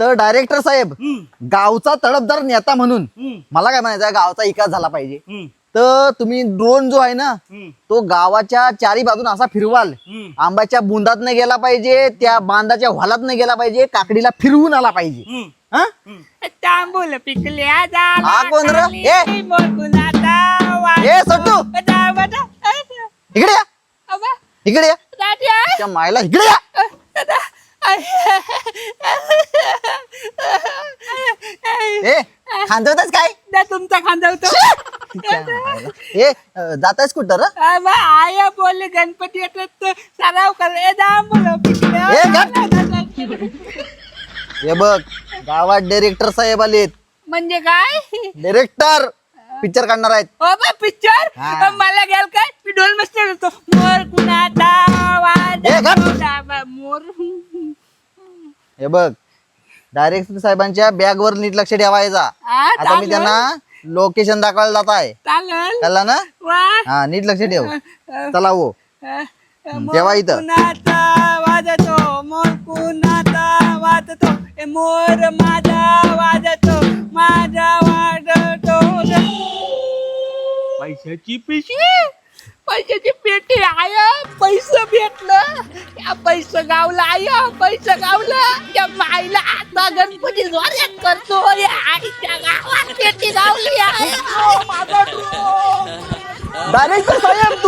तर डायरेक्टर साहेब गावचा तडफदार नेता म्हणून मला काय म्हणायचं गावचा विकास झाला पाहिजे. तर तुम्ही ड्रोन जो आहे ना तो गावाच्या चारी बाजून असा फिरवाल. आंब्याच्या बुंदात न गेला पाहिजे त्या बांधाच्या व्हालात न गेला पाहिजे काकडीला फिरवून आला पाहिजे. हा? तांबूल पिकल्या हा कोण ए! सट्टू! इकडे या. इकडे या. मायला इकडे या. ए खांदवतच काय? तुमचा खांदवतो. ए जातायस कुठं र? आया बोलले गणपती येतात तर सराव कर. ए गप. हे बघ गावात डायरेक्टर साहेब आलेत. म्हणजे काय? डायरेक्टर पिक्चर काढणार आहेत. हो बा पिक्चर. मला घ्याल काय? मी ढोल मस्त होतो मोर कुणाचा ए, गप. मोर. हे बघ डायरेक्टर साहेबांच्या बॅग वर नीट लक्ष ठेवायचा आता मी चालेल. त्यांना लोकेशन दाखवायला जात आहे. चालेल. कळलं ना? वा. हा नीट लक्ष ठेव. चला हो. तेव्हा इथं. कुणाचा वाजतो मोर कुणाचा वाजतो. ए मोर माझा वाजतो माझा वाजतो. पैशाची पिशवी पैशाची पेटी आय पैसे भेटलं. या पैसे गावला आय पैसे गावलं. या माईला आता गणपती जोऱ्यात करतो. या आईच्या गावात पेटी गावली आहे. माझा डायरेक्टर साहेब